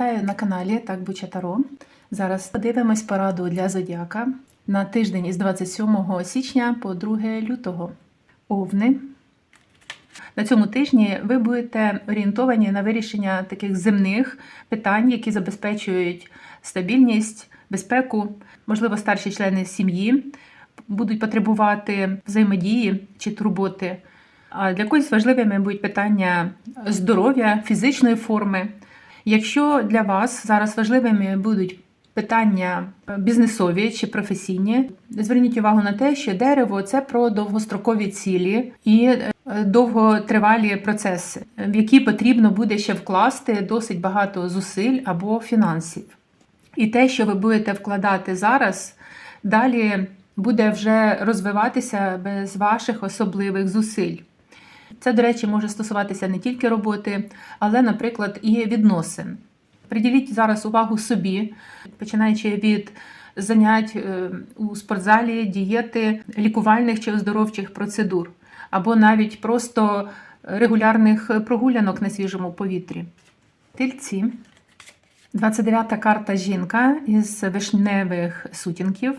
Вітаю на каналі Так Буча Таро. Зараз подивимось пораду для зодіака на тиждень із 27 січня по 2 лютого. Овни. На цьому тижні ви будете орієнтовані на вирішення таких земних питань, які забезпечують стабільність, безпеку, можливо, старші члени сім'ї будуть потребувати взаємодії чи турботи. А для когось важливими будуть питання здоров'я, фізичної форми. Якщо для вас зараз важливими будуть питання бізнесові чи професійні, зверніть увагу на те, що дерево це про довгострокові цілі і е, довготривалі процеси, в які потрібно буде ще вкласти досить багато зусиль або фінансів. І те, що ви будете вкладати зараз, далі буде вже розвиватися без ваших особливих зусиль. Це, до речі, може стосуватися не тільки роботи, але, наприклад, і відносин. Приділіть зараз увагу собі, починаючи від занять е, у спортзалі, дієти, лікувальних чи оздоровчих процедур, або навіть просто регулярних прогулянок на свіжому повітрі. Тильці. 29-та карта жінка із вишневих сутінків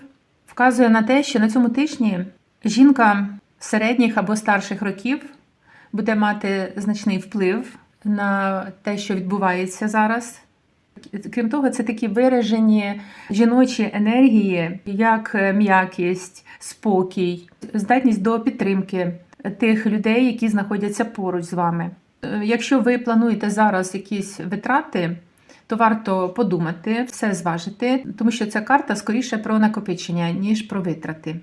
вказує на те, що на цьому тижні жінка середніх або старших років буде мати значний вплив на те, що відбувається зараз. Крім того, це такі виражені жіночі енергії, як м'якість, спокій, здатність до підтримки тих людей, які знаходяться поруч з вами. Якщо ви плануєте зараз якісь витрати, то варто подумати, все зважити, тому що ця карта скоріше про накопичення, ніж про витрати.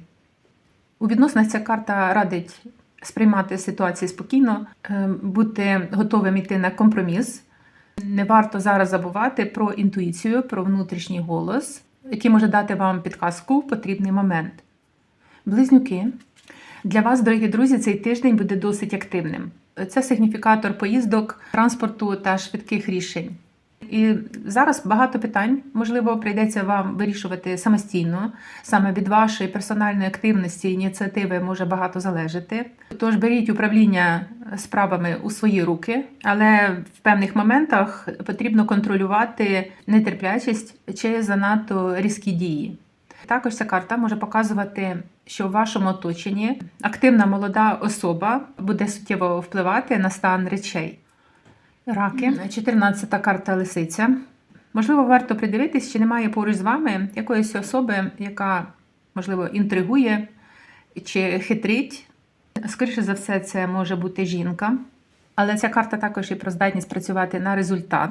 У відносинах ця карта радить сприймати ситуації спокійно, е, бути готовим йти на компроміс. Не варто зараз забувати про інтуїцію, про внутрішній голос, який може дати вам підказку в потрібний момент. Близнюки. Для вас, дорогі друзі, цей тиждень буде досить активним. Це сигніфікатор поїздок, транспорту та швидких рішень. І зараз багато питань, можливо, прийдеться вам вирішувати самостійно. Саме від вашої персональної активності ініціативи може багато залежати. Тож беріть управління справами у свої руки, але в певних моментах потрібно контролювати нетерплячість чи занадто різкі дії. Також ця карта може показувати, що в вашому оточенні активна молода особа буде суттєво впливати на стан речей. Раки, 14-та карта лисиця. Можливо, варто придивитись, чи немає поруч з вами якоїсь особи, яка, можливо, інтригує чи хитрить. Скоріше за все, це може бути жінка. Але ця карта також і про здатність працювати на результат,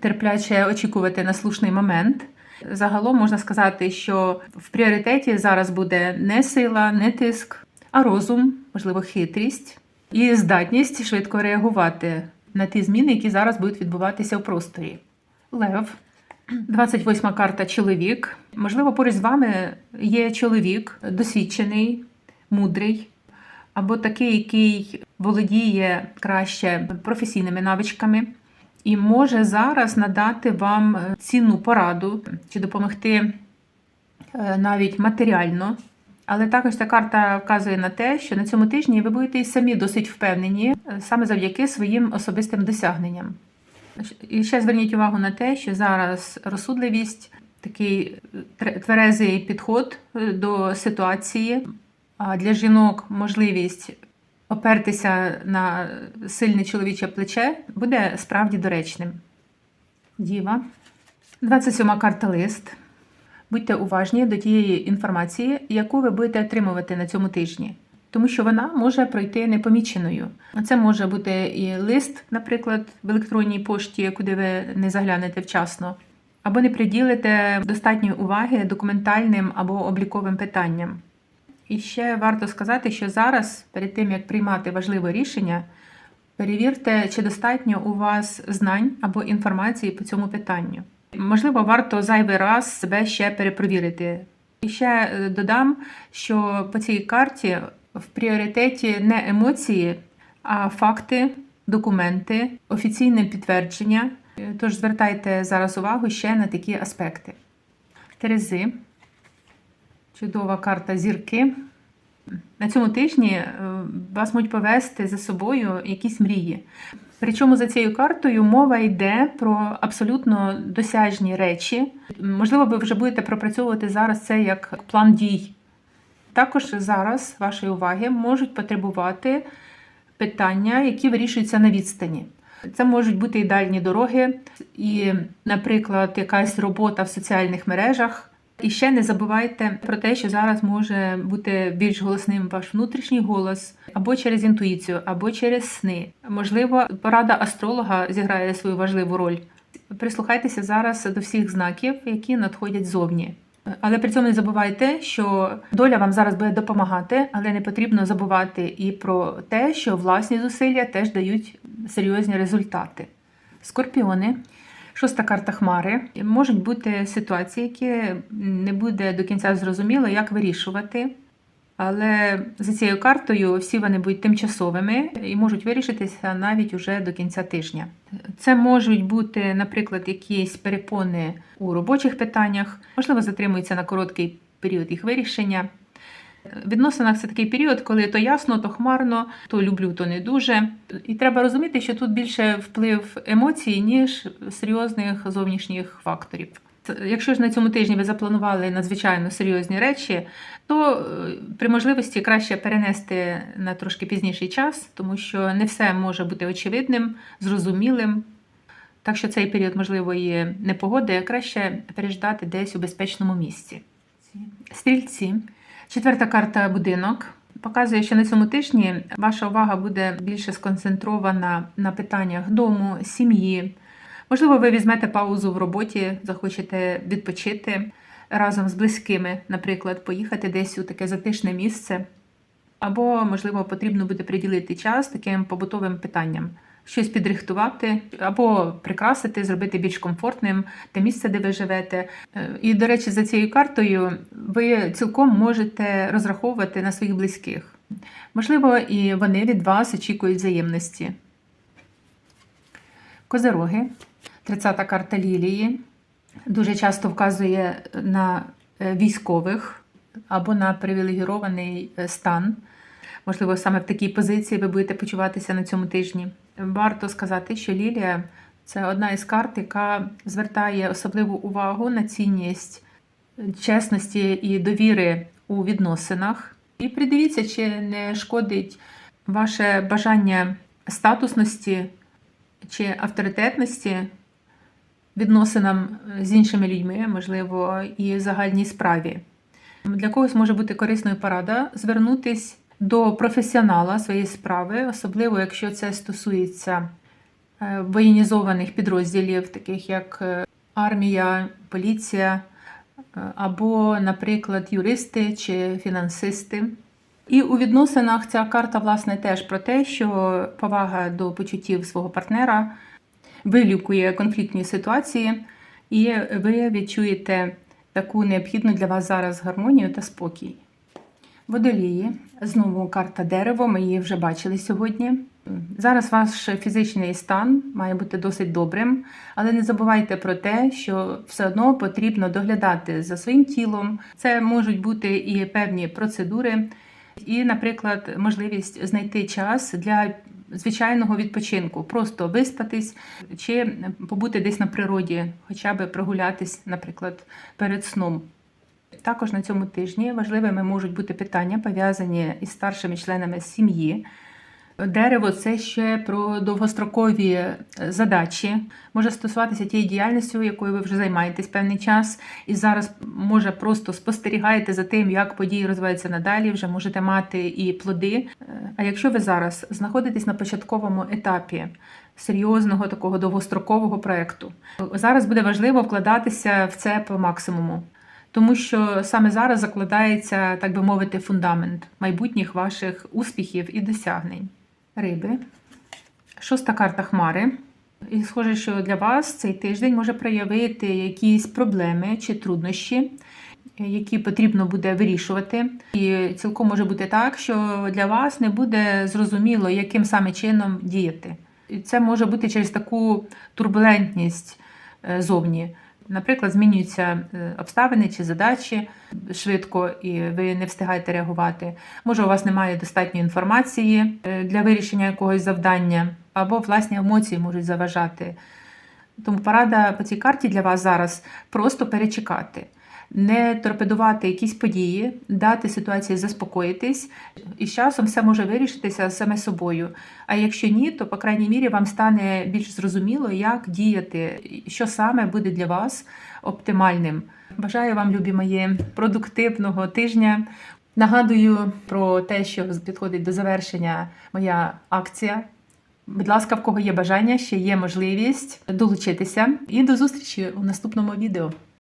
терпляче очікувати на слушний момент. Загалом можна сказати, що в пріоритеті зараз буде не сила, не тиск, а розум, можливо, хитрість і здатність швидко реагувати на ті зміни, які зараз будуть відбуватися в просторі. Лев, 28 карта чоловік. Можливо, поруч з вами є чоловік досвідчений, мудрий, або такий, який володіє краще професійними навичками, і може зараз надати вам цінну пораду чи допомогти е, навіть матеріально. Але також ця карта вказує на те, що на цьому тижні ви будете і самі досить впевнені е, саме завдяки своїм особистим досягненням. І ще зверніть увагу на те, що зараз розсудливість, такий тверезий підход е, до ситуації, а для жінок можливість опертися на сильне чоловіче плече буде справді доречним. Діва. 27 карта лист. Будьте уважні до тієї інформації, яку ви будете отримувати на цьому тижні, тому що вона може пройти непоміченою. Це може бути і лист, наприклад, в електронній пошті, куди ви не заглянете вчасно, або не приділите достатньої уваги документальним або обліковим питанням. І ще варто сказати, що зараз, перед тим як приймати важливе рішення, перевірте, чи достатньо у вас знань або інформації по цьому питанню. Можливо, варто зайвий раз себе ще перепровірити. І ще е, додам, що по цій карті в пріоритеті не емоції, а факти, документи, офіційне підтвердження. Тож звертайте зараз увагу ще на такі аспекти. Терези. Чудова карта зірки. На цьому тижні е, вас можуть повести за собою якісь мрії. Причому за цією картою мова йде про абсолютно досяжні речі. Можливо, ви вже будете пропрацьовувати зараз це як план дій. Також зараз вашої уваги можуть потребувати питання, які вирішуються на відстані. Це можуть бути і дальні дороги, і, наприклад, якась робота в соціальних мережах. І ще не забувайте про те, що зараз може бути більш голосним ваш внутрішній голос або через інтуїцію, або через сни. Можливо, порада астролога зіграє свою важливу роль. Прислухайтеся зараз до всіх знаків, які надходять зовні. Але при цьому не забувайте, що доля вам зараз буде допомагати, але не потрібно забувати і про те, що власні зусилля теж дають серйозні результати. Скорпіони, шоста карта хмари. Можуть бути ситуації, які не буде до кінця зрозуміло, як вирішувати. Але за цією картою всі вони будуть тимчасовими і можуть вирішитися навіть уже до кінця тижня. Це можуть бути, наприклад, якісь перепони у робочих питаннях, можливо, затримуються на короткий період їх вирішення. В відносинах це такий період, коли то ясно, то хмарно, то люблю, то не дуже. І треба розуміти, що тут більше вплив емоцій, ніж серйозних зовнішніх факторів. Якщо ж на цьому тижні ви запланували надзвичайно серйозні речі, то е, при можливості краще перенести на трошки пізніший час, тому що не все може бути очевидним, зрозумілим. Так що цей період можливої непогоди краще переждати десь у безпечному місці. Стрільці. Четверта карта будинок. Показує, що на цьому тижні ваша увага буде більше сконцентрована на питаннях дому, сім'ї. Можливо, ви візьмете паузу в роботі, захочете відпочити разом з близькими, наприклад, поїхати десь у таке затишне місце. Або, можливо, потрібно буде приділити час таким побутовим питанням, щось підрихтувати, або прикрасити, зробити більш комфортним те місце, де ви живете. Е, І, до речі, за цією картою ви цілком можете розраховувати на своїх близьких. Можливо, і вони від вас очікують взаємності. Козероги, 30-та карта лілії, дуже часто вказує на е, військових або на привілегірований е, стан. Можливо, саме в такій позиції ви будете почуватися на цьому тижні. Варто сказати, що лілія це одна із карт, яка звертає особливу увагу на цінність чесності і довіри у відносинах. І придивіться, чи не шкодить ваше бажання статусності чи авторитетності відносинам з іншими людьми, можливо, і загальній справі. Для когось може бути корисною порада звернутись до професіонала своєї справи, особливо якщо це стосується е, воєнізованих підрозділів, таких як е, армія, поліція, е, або, наприклад, юристи чи фінансисти. І у відносинах ця карта, власне, теж про те, що повага до почуттів свого партнера вилікує конфліктні ситуації, і ви відчуєте таку необхідну для вас зараз гармонію та спокій. Водолії, знову карта дерево, ми її вже бачили сьогодні. Зараз ваш фізичний стан має бути досить добрим, але не забувайте про те, що все одно потрібно доглядати за своїм тілом. Це можуть бути і певні процедури, і, наприклад, можливість знайти час для звичайного відпочинку, просто виспатись чи побути десь на природі, хоча б прогулятись, наприклад, перед сном. Також на цьому тижні важливими можуть бути питання, пов'язані із старшими членами сім'ї. Дерево це ще про довгострокові задачі, може стосуватися тієї діяльністю, якою ви вже займаєтесь певний час, і зараз може просто спостерігаєте за тим, як події розвиваються надалі, вже можете мати і плоди. А якщо ви зараз знаходитесь на початковому етапі серйозного такого довгострокового проекту, зараз буде важливо вкладатися в це по максимуму. Тому що саме зараз закладається, так би мовити, фундамент майбутніх ваших успіхів і досягнень. Риби. Шоста карта Хмари. І схоже, що для вас цей тиждень може проявити якісь проблеми чи труднощі, які потрібно буде вирішувати. І цілком може бути так, що для вас не буде зрозуміло, яким саме чином діяти. І це може бути через таку турбулентність е, зовні. Наприклад, змінюються е, обставини чи задачі швидко, і ви не встигаєте реагувати. Може, у вас немає достатньої інформації е, для вирішення якогось завдання, або власні емоції можуть заважати. Тому порада по цій карті для вас зараз просто перечекати, не торпедувати якісь події, дати ситуації заспокоїтись, і з часом все може вирішитися саме собою. А якщо ні, то по крайній мірі вам стане більш зрозуміло, як діяти, що саме буде для вас оптимальним. Бажаю вам, любі мої, продуктивного тижня. Нагадую про те, що підходить до завершення моя акція. Будь ласка, в кого є бажання, ще є можливість долучитися. І до зустрічі у наступному відео.